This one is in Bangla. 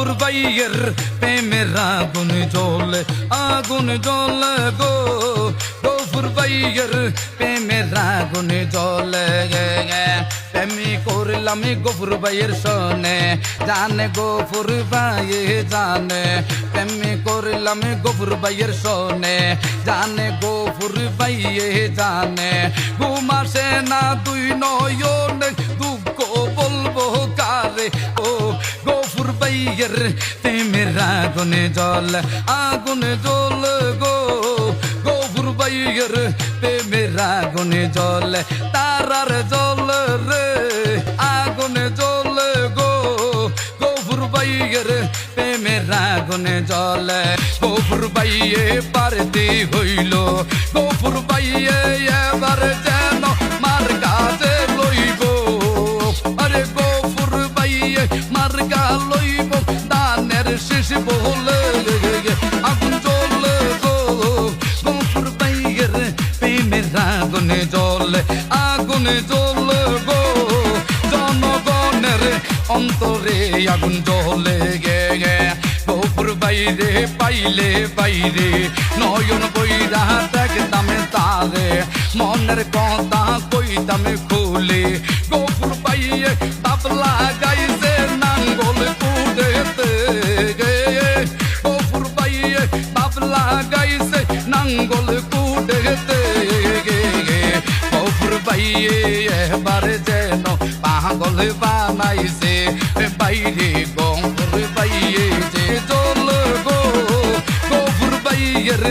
গফুর বাইয়ের প্রেমের আগুন জ্বলে আগুন জ্বলে গো। গফুর বাইয়ের প্রেমের আগুন গে প্রেমি করলাম গফুর বাইয়ের সনে, জানে গফুর বাইয়ে জানে। প্রেমি করলাম গফুর বাইয়ের সনে, জানে গফুর বাইয়ে জানে। ঘুমাসে না দুই নয়নে বাইয়ের প্রেমের আগুনে জল আগুনে জল গো। গফুর বাইয়ের প্রেমের আগুনে জল, তারার জল রে, আগুনে জল গো। গফুর বাইয়ের প্রেমের আগুনে জল গফুর বাইয়ে পারতে হইল। গফুর বাইয়ে বলে আগুন জ্বলে গো গফুর বাইয়ের প্রেমের আগুনে জলে আগুনে জ্বলে গো। জনগণের অন্তরে আগুন জ্বলে গে গে। বাইরে, পাইলে বাইরে, নয়ন বইরা দেখতামে তারে। মনের কথা কইতামে খুলে গফুর পাইয়ে তাবলা গাইছে গাইছে নাঙ্গল গে গফুর পাইয়ে এবার যেন পাগল বানাইছে বাইরে গফুর বাইয়ে যে জল গো গফুর বাইয়ের